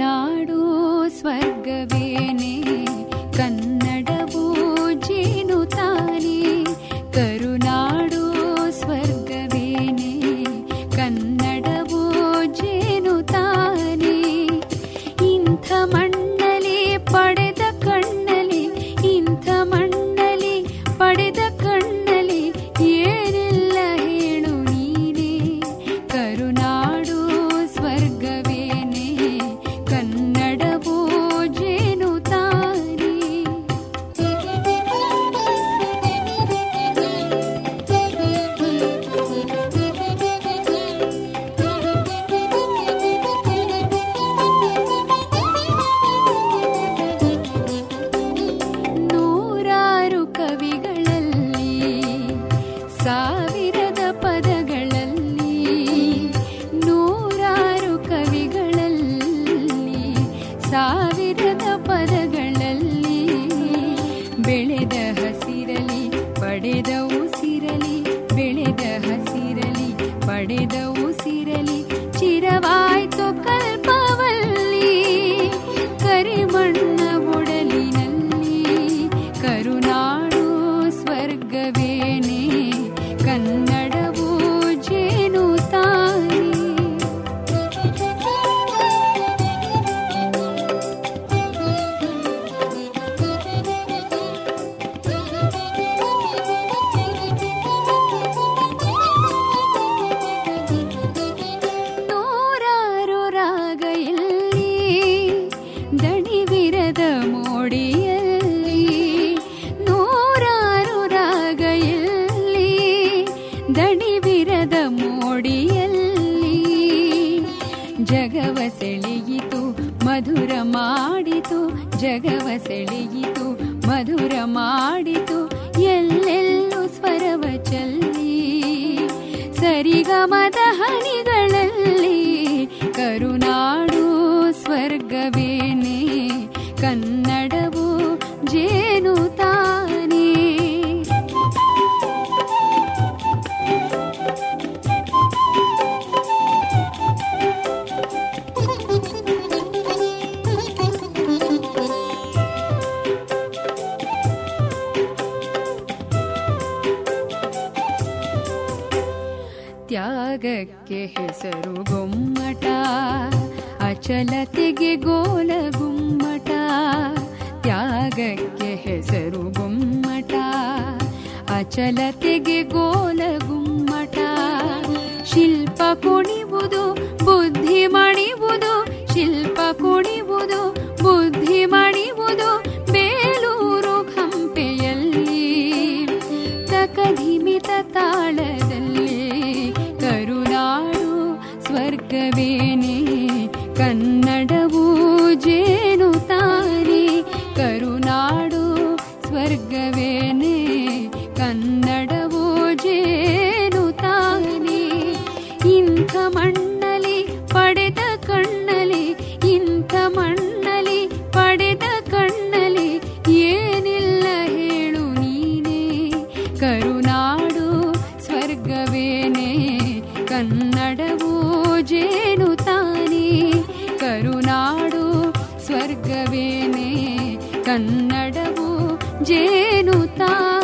नाडो स्वर्गवेने कन्न ಪಡೆದ ಉಸಿರಲಿ ಜಗವ ಸೆಳೆಯಿತು ಮಧುರ ಮಾಡಿತು ಜಗವ ಸೆಳೆಯಿತು ಮಧುರ ಮಾಡಿತು ಎಲ್ಲೆಲ್ಲೂ ಸ್ವರವ ಚಲ್ಲಿ. ಸರಿಗಮದ ಹನಿಗಳಲ್ಲಿ ತ್ಯಾಗಕ್ಕೆ ಹೆಸರು ಗೊಮ್ಮಟ, ಅಚಲತೆಗೆ ಗೋಲ ಗುಮ್ಮಟ, ತ್ಯಾಗಕ್ಕೆ ಹೆಸರು ಗುಮ್ಮಟ, ಅಚಲತೆಗೆ ಗೋಲ ಗುಮ್ಮಟ. ಶಿಲ್ಪ ಕುಣಿವುದು, ಬುದ್ಧಿ ಮಣಿವುದು, ಶಿಲ್ಪ ಕುಣಿವುದು, ಬುದ್ಧಿ ಮಣಿವುದು ಬೇಲೂರು ಹಂಪೆಯಲ್ಲಿ. ತಕಧಿಮಿತ ತಾಳದಲ್ಲಿ வேண்டுவேனே ಕನ್ನಡವು ಜೇನು ತಾನೆ